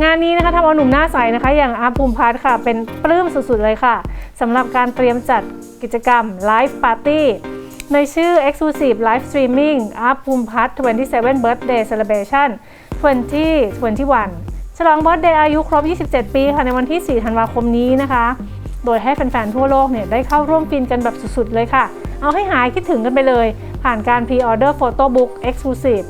งานนี้นะคะทำเอาหนุ่มหน้าใสนะคะ อย่างอาภูมิพัฒน์ค่ะ เป็นปลื้มสุดๆเลยค่ะสำหรับการเตรียมจัดกิจกรรม Live Party ในชื่อ Exclusive Live Streaming อาภูมิพัฒน์27 Birthday Celebration 2021 ฉลองเบิร์ d เดย์อายุครบ 27 ปีค่ะในวันที่ 4 ธันวาคมนี้นะคะ โดยให้แฟนๆ ทั่วโลกเนี่ยได้เข้าร่วมฟินกันแบบสุดๆเลยค่ะ เอาให้หายคิดถึงกันไปเลย ผ่านการ Pre-order Photo Book Exclusive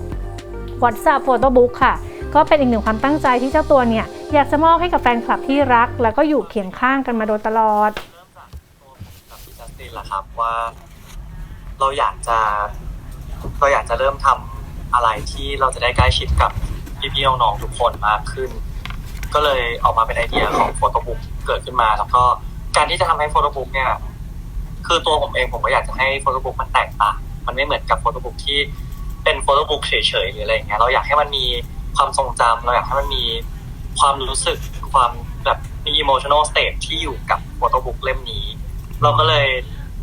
WhatsApp Photo Book ค่ะ ก็เป็นอีกหนึ่งความตั้งใจที่เจ้าตัวเนี่ยอยากจะมอบให้กับแฟนคลับที่รัก แล้วก็อยู่เคียงข้างกันมาโดยตลอดกับพี่จัสตินแหละครับว่า เราอยากจะเราอยากจะเริ่มทำอะไรที่เราจะได้ใกล้ชิดกับพี่ๆน้องๆทุกคนมากขึ้น ก็เลยออกมาเป็นไอเดียของโฟโต้บุ๊กเกิดขึ้นมา แล้วก็การที่จะทำให้โฟโต้บุ๊กเนี่ยคือตัวผมเองผมก็อยากจะให้โฟโต้บุ๊กมันแตกต่างมันไม่เหมือนกับโฟโต้บุ๊กที่เป็นโฟโต้บุ๊กเฉยๆหรืออะไรอย่างเงี้ยเราอยากให้มันมี ความทรงจำเราอยากให้มันมีความรู้สึกความแบบมี emotional state ที่อยู่กับโฟโต้บุ๊กเล่มนี้ เราก็เลย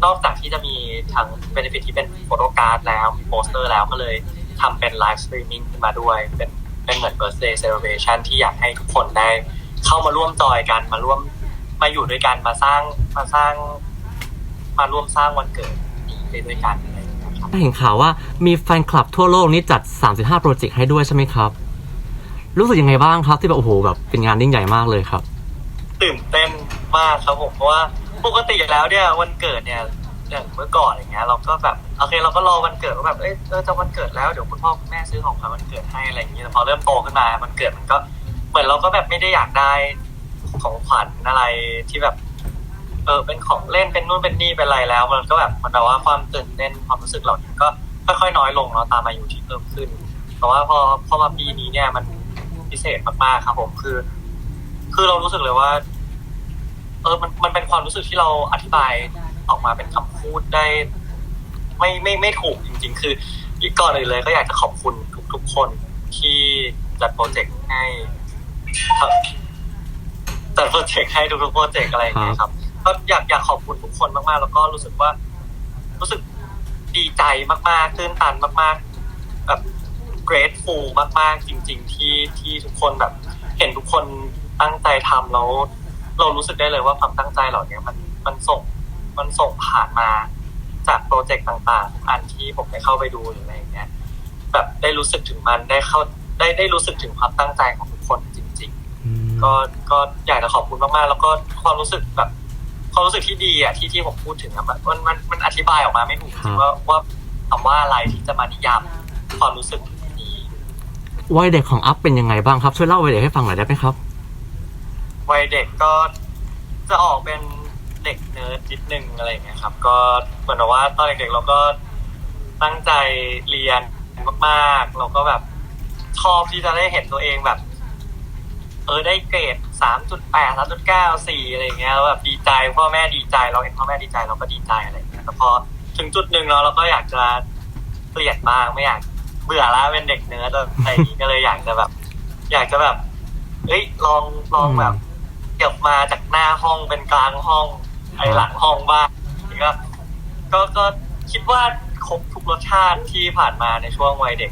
นอกจากที่จะมีทั้งเบนฟิตที่เป็นโฟโต้การ์ดแล้วมีโปสเตอร์แล้วก็เลยทำเป็นไลฟ์สตรีมมิ่งขึ้นมาด้วย เป็นเป็นเหมือน birthday celebration ที่อยากให้ทุกคนได้เข้ามาร่วมจอยกันมาร่วมมาอยู่ด้วยกันมาสร้างมาสร้าง มาร่วมสร้างวันเกิดนี้ไปด้วยกันอะไรอย่างเงี้ยครับ เห็นข่าวว่ามีแฟนคลับทั่วโลกนี่จัด 35 โปรเจกต์ให้ด้วยใช่ไหมครับ รู้สึกยังไงบ้างครับ ที่แบบโอ้โหแบบเป็นงานยิ่งใหญ่มากเลยครับ ตื่นเต้นมากครับผมเพราะว่าปกติแล้วเนี่ยวันเกิดเนี่ยอย่างเมื่อก่อนอย่างเงี้ยเราก็แบบโอเคเราก็รอวันเกิดว่าแบบเอ้ยเออจะวันเกิดแล้วเดี๋ยวคุณพ่อคุณแม่ซื้อของขวัญวันเกิดให้อะไรอย่างเงี้ยแต่พอเริ่มโตขึ้นมาวันเกิดมันก็เหมือนเราก็แบบไม่ได้อยากได้ของขวัญอะไรที่แบบเออเป็นของเล่นเป็นนู่นเป็นนี่เป็นอะไรแล้ว มันก็แบบมันแบบว่าความตื่นเต้นความรู้สึกเหล่านี้ก็ค่อยๆน้อยลงเนาะตามอายุที่เพิ่มขึ้น แต่ว่าพอพอมาปีนี้เนี่ยมัน พิเศษมากๆครับผมคือ คือเรารู้สึกเลยว่า เออมันมันเป็นความรู้สึกที่เราอธิบายออกมาเป็นคำพูดได้ ไม่ไม่ไม่ถูกจริง ๆ คืออีกก่อนอื่นเลยก็อยากจะขอบคุณทุก ๆ คนที่จัดโปรเจกต์ให้จัดโปรเจกต์ให้ทุกๆโปรเจกต์อะไรอย่างเงี้ยครับก็อยากอยากขอบคุณทุกคนมากๆ แล้วก็รู้สึกว่า รู้สึกดีใจมากๆ ตื้นตันมาก ๆ แบบ grateful มากๆจริง ๆ ที่ที่ทุกคนแบบ เห็นทุกคนตั้งใจทำแล้ว เรารู้สึกได้เลยว่าความตั้งใจเหล่านี้มันมันส่งมันส่งผ่านมาจากโปรเจกต์ต่างๆทุกอันที่ผมได้เข้าไปดูหรืออะไรอย่างเงี้ยแบบได้รู้สึกถึงมันได้เข้าได้ได้รู้สึกถึงความตั้งใจของทุกคนจริง ๆ ก็ก็อยากจะขอบคุณมากๆ แล้วก็ความรู้สึกแบบความรู้สึกที่ดีอะที่ที่ผมพูดถึงอะมันมันมันมันอธิบายออกมาไม่ถูกจริงๆว่าว่าคำว่าอะไรที่จะมานิยามความรู้สึกนี้ วัยเด็กของอัพเป็นยังไงบ้างครับช่วยเล่าวัยเด็กให้ฟังหน่อยได้ไหมครับวัยเด็กก็จะออกเป็นเด็กเนิร์ดนิดนึงอะไรอย่างเงี้ยครับ ก็เหมือนกับว่าตอนเด็กๆเราก็ตั้งใจเรียนมากๆ เราก็แบบชอบที่จะได้เห็นตัวเองแบบ เออได้เกรดสามจุดแปดสามจุดเก้าสี่อะไรเงี้ยแล้วแบบดีใจพ่อแม่ดีใจ เราเห็นพ่อแม่ดีใจเราก็ดีใจอะไรเงี้ยแต่พอถึงจุดหนึ่งแล้วเราก็อยากจะเปลี่ยนบ้างไม่อยาก เบื่อแล้วเป็นเด็กเนิร์ดอะไรอย่างงี้ก็เลยอยากจะแบบ อยากจะแบบเอ้ยลองลองแบบเก็บมาจากหน้าห้องเป็นกลางห้อง ไอหลังห้องบ้างนี่ก็ก็ก็คิดว่าครบทุกรสชาติที่ผ่านมาในช่วงวัยเด็ก